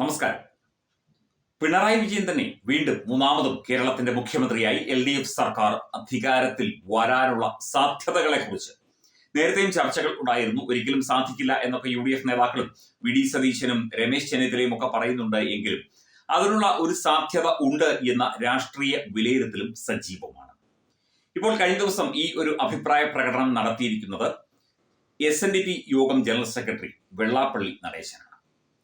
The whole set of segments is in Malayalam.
നമസ്കാരം. പിണറായി വിജയൻ തന്നെ വീണ്ടും മൂന്നാമതും കേരളത്തിന്റെ മുഖ്യമന്ത്രിയായി എൽ ഡി എഫ് സർക്കാർ അധികാരത്തിൽ വരാനുള്ള സാധ്യതകളെ കുറിച്ച് നേരത്തെയും ചർച്ചകൾ ഉണ്ടായിരുന്നു. ഒരിക്കലും സാധിക്കില്ല എന്നൊക്കെ യു ഡി എഫ് നേതാക്കളും വി ഡി സതീശനും രമേശ് ചെന്നിത്തലയും ഒക്കെ പറയുന്നുണ്ട് എങ്കിലും അതിനുള്ള ഒരു സാധ്യത ഉണ്ട് എന്ന രാഷ്ട്രീയ വിലയിരുത്തലും സജീവമാണ്. ഇപ്പോൾ കഴിഞ്ഞ ദിവസം ഈ ഒരു അഭിപ്രായ പ്രകടനം നടത്തിയിരിക്കുന്നത് എസ് എൻ ഡി പി യോഗം ജനറൽ സെക്രട്ടറി വെള്ളാപ്പള്ളി നടേശനാണ്.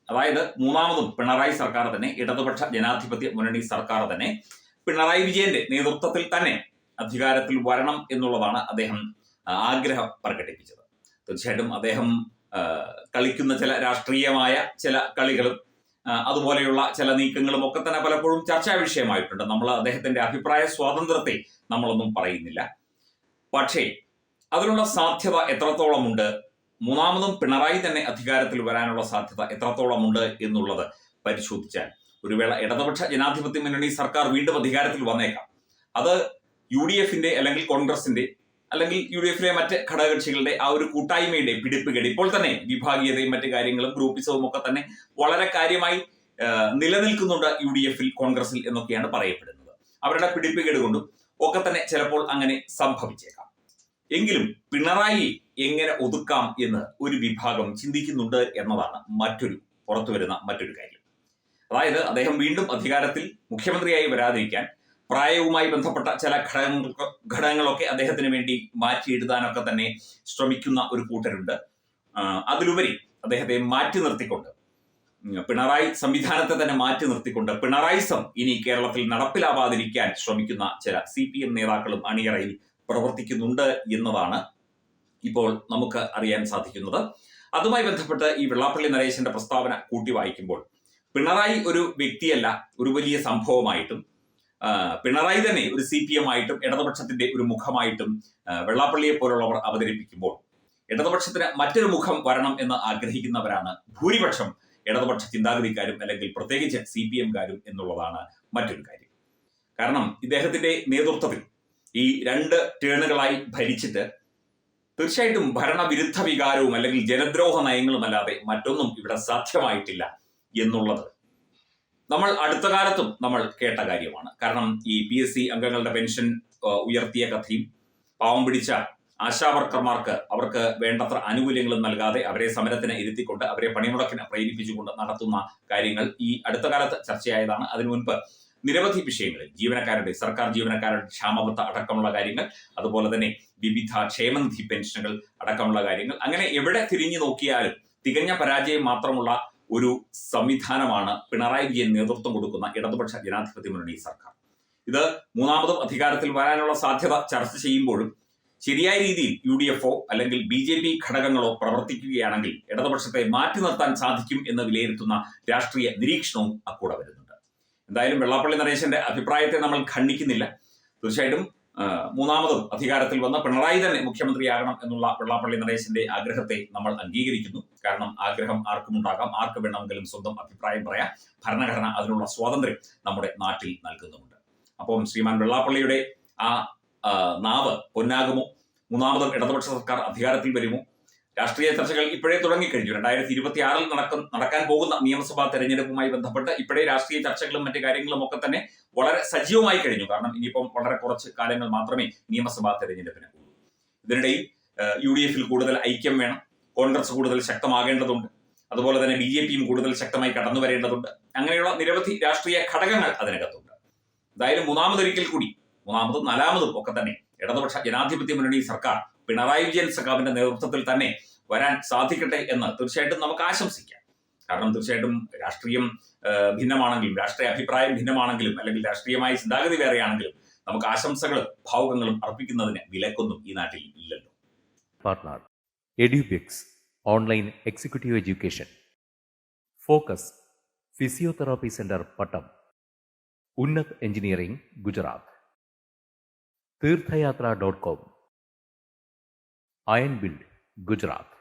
അതായത് മൂന്നാമതും പിണറായി സർക്കാർ തന്നെ ഇടതുപക്ഷ ജനാധിപത്യ മുന്നണി സർക്കാർ തന്നെ പിണറായി വിജയന്റെ നേതൃത്വത്തിൽ തന്നെ അധികാരത്തിൽ വരണം എന്നുള്ളതാണ് അദ്ദേഹം ആഗ്രഹം പ്രകടിപ്പിച്ചത്. തീർച്ചയായിട്ടും അദ്ദേഹം കളിക്കുന്ന ചില രാഷ്ട്രീയമായ ചില കളികളും അതുപോലെയുള്ള ചില നീക്കങ്ങളും ഒക്കെ തന്നെ പലപ്പോഴും ചർച്ചാ വിഷയമായിട്ടുണ്ട്. നമ്മൾ അദ്ദേഹത്തിന്റെ അഭിപ്രായ സ്വാതന്ത്ര്യത്തെ നമ്മളൊന്നും പറയുന്നില്ല. പക്ഷേ അതിനുള്ള സാധ്യത എത്രത്തോളമുണ്ട്? മൂന്നാമതും പിണറായി തന്നെ അധികാരത്തിൽ വരാനുള്ള സാധ്യത എത്രത്തോളമുണ്ട് എന്നുള്ളത് പരിശോധിച്ചാൽ. ഒരു വേള ഇടതുപക്ഷ ജനാധിപത്യ മുന്നണി സർക്കാർ വീണ്ടും അധികാരത്തിൽ വന്നേക്കാം. അത് യു ഡി എഫിന്റെ അല്ലെങ്കിൽ കോൺഗ്രസിന്റെ അല്ലെങ്കിൽ യു ഡി എഫിലെ മറ്റ് ഘടകകക്ഷികളുടെ ആ ഒരു കൂട്ടായ്മയുടെ പിടിപ്പുകേട് ഇപ്പോൾ തന്നെ വിഭാഗീയതയും മറ്റു കാര്യങ്ങളും ഗ്രൂപ്പിസവും ഒക്കെ തന്നെ വളരെ കാര്യമായി നിലനിൽക്കുന്നുണ്ട് യു ഡി എഫിൽ കോൺഗ്രസിൽ എന്നൊക്കെയാണ് പറയപ്പെടുന്നത്. അവരുടെ പിടിപ്പുകേട് കൊണ്ടും ഒക്കെ തന്നെ ചിലപ്പോൾ അങ്ങനെ സംഭവിച്ചേക്കാം. എങ്കിലും പിണറായി എങ്ങനെ ഒതുക്കാം എന്ന് ഒരു വിഭാഗം ചിന്തിക്കുന്നുണ്ട് എന്നതാണ് മറ്റൊരു പുറത്തു വരുന്ന മറ്റൊരു കാര്യം. അതായത് അദ്ദേഹം വീണ്ടും അധികാരത്തിൽ മുഖ്യമന്ത്രിയായി വരാതിരിക്കാൻ പ്രായവുമായി ബന്ധപ്പെട്ട ചില ഘടകങ്ങൾ ഘടകങ്ങളൊക്കെ അദ്ദേഹത്തിന് വേണ്ടി മാറ്റി എഴുതാനൊക്കെ തന്നെ ശ്രമിക്കുന്ന ഒരു കൂട്ടരുണ്ട്. അതിലുപരി അദ്ദേഹത്തെ മാറ്റി നിർത്തിക്കൊണ്ട് പിണറായി സംവിധാനത്തെ തന്നെ മാറ്റി നിർത്തിക്കൊണ്ട് പിണറായിസം ഇനി കേരളത്തിൽ നടപ്പിലാവാതിരിക്കാൻ ശ്രമിക്കുന്ന ചില സി പി എം നേതാക്കളും അണിയറയിൽ പ്രവർത്തിക്കുന്നുണ്ട് എന്നതാണ് ഇപ്പോൾ നമുക്ക് അറിയാൻ സാധിക്കുന്നത്. അതുമായി ബന്ധപ്പെട്ട് ഈ വെള്ളാപ്പള്ളി നരേശന്റെ പ്രസ്താവന കൂട്ടി വായിക്കുമ്പോൾ പിണറായി ഒരു വ്യക്തിയല്ല ഒരു വലിയ സംഭവമായിട്ടും പിണറായി തന്നെ ഒരു സി പി എം ആയിട്ടും ഇടതുപക്ഷത്തിന്റെ ഒരു മുഖമായിട്ടും വെള്ളാപ്പള്ളിയെ പോലുള്ളവർ അവതരിപ്പിക്കുമ്പോൾ ഇടതുപക്ഷത്തിന് മറ്റൊരു മുഖം വരണം എന്ന് ആഗ്രഹിക്കുന്നവരാണ് ഭൂരിപക്ഷം ഇടതുപക്ഷ ചിന്താഗതിക്കാരും അല്ലെങ്കിൽ പ്രത്യേകിച്ച് സി പി എംകാരും എന്നുള്ളതാണ് മറ്റൊരു കാര്യം. കാരണം ഇദ്ദേഹത്തിന്റെ നേതൃത്വത്തിൽ ഈ രണ്ട് ടേണുകളായി ഭരിച്ചിട്ട് തീർച്ചയായിട്ടും ഭരണവിരുദ്ധ വികാരവും അല്ലെങ്കിൽ ജനദ്രോഹ നയങ്ങളും അല്ലാതെ മറ്റൊന്നും ഇവിടെ സാധ്യമായിട്ടില്ല എന്നുള്ളത്. നമ്മൾ അടുത്ത കാലത്തും നമ്മൾ കേട്ട കാര്യമാണ്. കാരണം ഈ പി എസ് സി അംഗങ്ങളുടെ പെൻഷൻ ഉയർത്തിയ കഥയും പാവം പിടിച്ച ആശാവർക്കർമാർക്ക് അവർക്ക് വേണ്ടത്ര ആനുകൂല്യങ്ങളും നൽകാതെ അവരെ സമരത്തിന് ഇരുത്തിക്കൊണ്ട് അവരെ പണിമുടക്കിന് പ്രേരിപ്പിച്ചുകൊണ്ട് നടത്തുന്ന കാര്യങ്ങൾ ഈ അടുത്ത കാലത്ത് ചർച്ചയായതാണ്. അതിനു മുൻപ് നിരവധി വിഷയങ്ങളിൽ ജീവനക്കാരുടെ സർക്കാർ ജീവനക്കാരുടെ ക്ഷാമബത്ത അടക്കമുള്ള കാര്യങ്ങൾ അതുപോലെ തന്നെ വിവിധ ക്ഷേമനിധി പെൻഷനുകൾ അടക്കമുള്ള കാര്യങ്ങൾ. അങ്ങനെ എവിടെ തിരിഞ്ഞു നോക്കിയാലും തികഞ്ഞ പരാജയം മാത്രമുള്ള ഒരു സംവിധാനമാണ് പിണറായി വിജയൻ നേതൃത്വം കൊടുക്കുന്ന ഇടതുപക്ഷ ജനാധിപത്യ മുന്നണി സർക്കാർ. ഇത് മൂന്നാമതും അധികാരത്തിൽ വരാനുള്ള സാധ്യത ചർച്ച ചെയ്യുമ്പോഴും ശരിയായ രീതിയിൽ യു ഡി എഫോ അല്ലെങ്കിൽ ബി ജെ പി ഘടകങ്ങളോ പ്രവർത്തിക്കുകയാണെങ്കിൽ ഇടതുപക്ഷത്തെ മാറ്റി നിർത്താൻ സാധിക്കും എന്ന് വിലയിരുത്തുന്ന രാഷ്ട്രീയ നിരീക്ഷണവും അക്കൂടെ വരുന്നുണ്ട്. എന്തായാലും വെള്ളാപ്പള്ളി നരേശന്റെ അഭിപ്രായത്തെ നമ്മൾ ഖണ്ഡിക്കുന്നില്ല. തീർച്ചയായിട്ടും മൂന്നാമതും അധികാരത്തിൽ വന്ന പിണറായി തന്നെ മുഖ്യമന്ത്രിയാകണം എന്നുള്ള വെള്ളാപ്പള്ളി നരേശന്റെ ആഗ്രഹത്തെ നമ്മൾ അംഗീകരിക്കുന്നു. കാരണം ആഗ്രഹം ആർക്കും ഉണ്ടാകാം ആർക്ക് വേണമെങ്കിലും സ്വന്തം അഭിപ്രായം പറയാം. ഭരണഘടന അതിനുള്ള സ്വാതന്ത്ര്യം നമ്മുടെ നാട്ടിൽ നൽകുന്നുമുണ്ട്. അപ്പം ശ്രീമാൻ വെള്ളാപ്പള്ളിയുടെ ആ, നാവ് പൊന്നാകുമോ? മൂന്നാമതും ഇടതുപക്ഷ സർക്കാർ അധികാരത്തിൽ വരുമോ? രാഷ്ട്രീയ ചർച്ചകൾ ഇപ്പോഴേ തുടങ്ങിക്കഴിഞ്ഞു. രണ്ടായിരത്തി ഇരുപത്തി ആറിൽ നടക്കും നടക്കാൻ പോകുന്ന നിയമസഭാ തെരഞ്ഞെടുപ്പുമായി ബന്ധപ്പെട്ട് ഇപ്പോഴേ രാഷ്ട്രീയ ചർച്ചകളും മറ്റു കാര്യങ്ങളും ഒക്കെ തന്നെ വളരെ സജീവമായി കഴിഞ്ഞു. കാരണം ഇനിയിപ്പം വളരെ കുറച്ച് കാലങ്ങൾ മാത്രമേ നിയമസഭാ തെരഞ്ഞെടുപ്പിന് ഉള്ളൂ. ഇതിനിടയിൽ യു ഡി എഫിൽ കൂടുതൽ ഐക്യം വേണം. കോൺഗ്രസ് കൂടുതൽ ശക്തമാകേണ്ടതുണ്ട്. അതുപോലെ തന്നെ ബി ജെ പിയും കൂടുതൽ ശക്തമായി കടന്നു വരേണ്ടതുണ്ട്. അങ്ങനെയുള്ള നിരവധി രാഷ്ട്രീയ ഘടകങ്ങൾ അതിനകത്തുണ്ട്. എന്തായാലും മൂന്നാമതൊരിക്കൽ കൂടി മൂന്നാമതും നാലാമതും ഒക്കെ തന്നെ ഇടതുപക്ഷ ജനാധിപത്യ മുന്നണി സർക്കാർ പിണറായി വിജയൻ സഖാവിന്റെ നേതൃത്വത്തിൽ തന്നെ വരാൻ സാധിക്കട്ടെ എന്ന് തീർച്ചയായിട്ടും നമുക്ക് ആശംസിക്കാം. കാരണം തീർച്ചയായിട്ടും രാഷ്ട്രീയം ഭിന്നമാണെങ്കിലും രാഷ്ട്രീയ അഭിപ്രായം ഭിന്നമാണെങ്കിലും അല്ലെങ്കിൽ രാഷ്ട്രീയമായ ചിന്താഗതി വേറെയാണെങ്കിലും നമുക്ക് ആശംസകളും ഭാവുകങ്ങളും അർപ്പിക്കുന്നതിന് വിലക്കൊന്നും ഈ നാട്ടിൽ ഇല്ലല്ലോ. online executive education focus physiotherapy center Pattom. ഉന്നത് എഞ്ചിനീയറിംഗ് ഗുജറാത്ത്. തീർത്ഥയാത്ര ഡോട്ട് കോം. आयन बिल्ड गुजरात